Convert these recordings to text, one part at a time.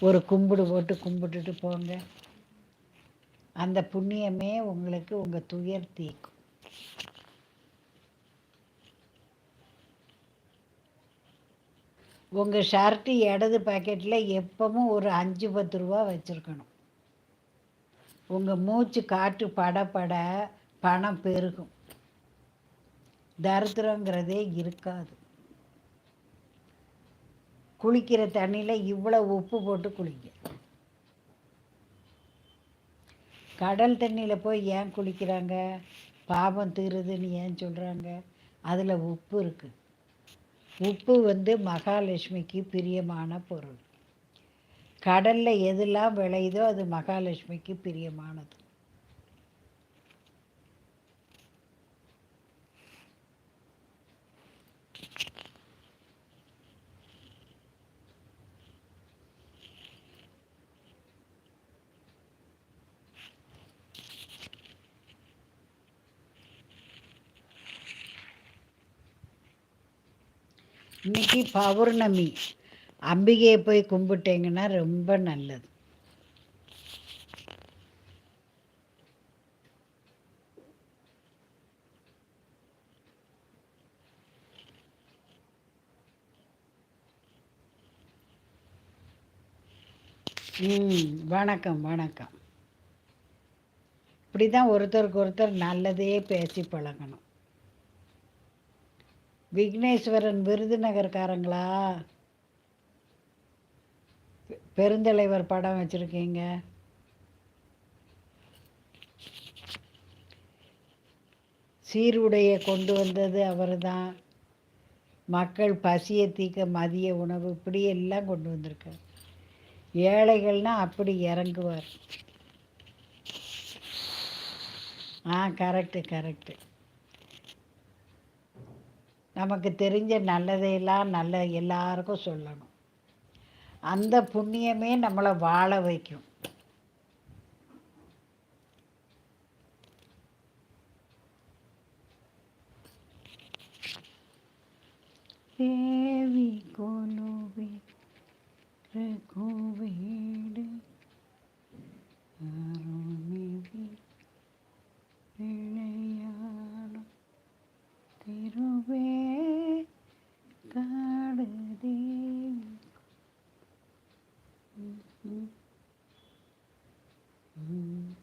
ஒரு கும்பிடு போட்டு கும்பிட்டுட்டு போங்க. அந்த புண்ணியமே உங்களுக்கு உங்கள் துயர் தீக்கும் உங்கள் ஷர்ட்டு இடது பாக்கெட்டில் எப்பவும் ஒரு அஞ்சு பத்து ரூபா வச்சுருக்கணும். உங்கள் மூச்சு காற்று பட பட பணம் பெருகும். தரித்திரங்கிறதே இருக்காது. குளிக்கிற தண்ணியில் இவ்வளோ உப்பு போட்டு குளிங்க. கடல் தண்ணியில் போய் ஏன் குளிக்கிறாங்க? பாவம் தீருதுன்னு ஏன் சொல்கிறாங்க அதில் உப்பு இருக்குது உப்பு வந்து மகாலட்சுமிக்கு பிரியமான பொருள். கடலில் எதெல்லாம் விளையுதோ அது மகாலட்சுமிக்கு பிரியமானது. இன்னைக்கு பௌர்ணமி. அம்பிகையை போய் கும்பிட்டீங்கன்னா ரொம்ப நல்லது. ம் வணக்கம் வணக்கம். இப்படி தான் ஒருத்தருக்கு ஒருத்தர் நல்லதே பேசி பழகணும். விக்னேஸ்வரன் விருதுநகர்காரங்களா? பெருந்தலைவர் படம் வச்சுருக்கீங்க. சீருடையை கொண்டு வந்தது அவர் தான் மக்கள் பசியை தீக்க மதிய உணவு இப்படி எல்லாம் கொண்டு வந்திருக்கார் ஏழைகள்னால் அப்படி இறங்குவார். ஆ கரெக்டு கரெக்டு நமக்கு தெரிஞ்ச நல்லதையெல்லாம் நல்ல எல்லாருக்கும் சொல்லணும். அந்த புண்ணியமே நம்மளை வாழ வைக்கும். தேவி கொலுவி ரகுவீடு அருமிவி விளையாடும் திருவே காடு தேவி ம், ம்.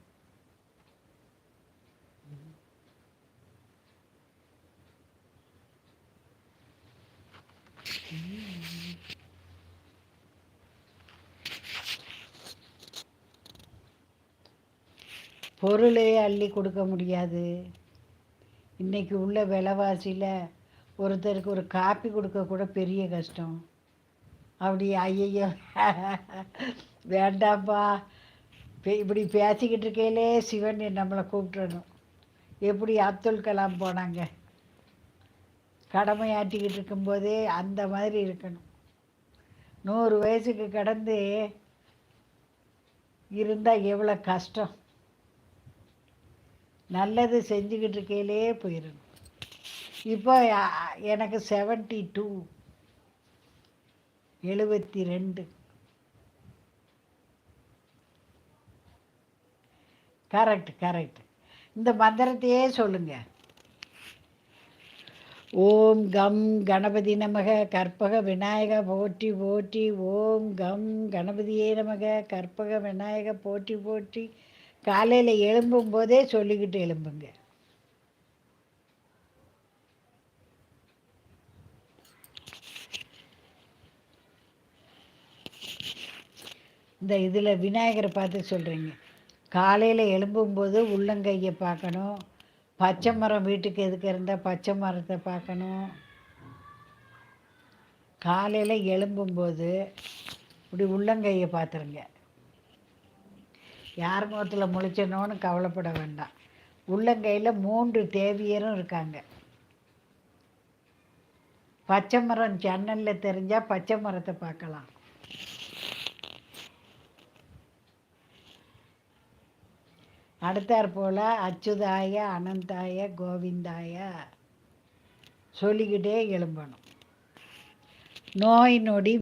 பொருளே அள்ளி கொடுக்க முடியாது. இன்னைக்கு உள்ள விலைவாசியில் ஒருத்தருக்கு ஒரு காப்பி கொடுக்க கூட பெரிய கஷ்டம். அப்படி ஐயையோ வேண்டாம்ப்பா இப்படி பேசிக்கிட்டு இருக்கையிலே சிவன் நம்மளை கூப்பிட்டுறணும். எப்படி அப்துல் கலாம் போனாங்க? கடமையாற்றிக்கிட்டு இருக்கும்போதே அந்த மாதிரி இருக்கணும். நூறு வயசுக்கு கடந்து இருந்தால் எவ்வளோ கஷ்டம். நல்லது செஞ்சுக்கிட்டு இருக்கையிலே போயிடணும் இப்போ எனக்கு செவன்ட்டி டூ எழுபத்தி ரெண்டு கரெக்ட் கரெக்ட் இந்த மந்திரத்தையே சொல்லுங்க. ஓம் கம் கணபதி நமக கற்பக விநாயக போற்றி போற்றி. ஓம் கம் கணபதியே நமக கற்பக விநாயக போற்றி போற்றி. காலையில் எழும்பும் போதே சொல்லிக்கிட்டு எழும்புங்க. இந்த இதில் விநாயகரை பார்த்து சொல்கிறீங்க காலையில் எழும்பும்போது உள்ளங்கையை பார்க்கணும். பச்சை மரம் வீட்டுக்கு எதுக்கு இருந்தால் பச்சை மரத்தை பார்க்கணும். காலையில் எழும்பும்போது இப்படி உள்ளங்கையை பார்த்துருங்க. யார் முகத்தில் முழிச்சனோன்னு கவலைப்பட வேண்டாம். உள்ளங்கையில் மூன்று தேவியரும் இருக்காங்க. பச்சை மரம் ஜன்னலில் தெரிஞ்சால் பச்சை மரத்தை பார்க்கலாம். அடுத்தாற் போல் அச்சுதாய அனந்தாய கோவிந்தாய சொல்லிக்கிட்டே எழும்பணும். நோய் நொடி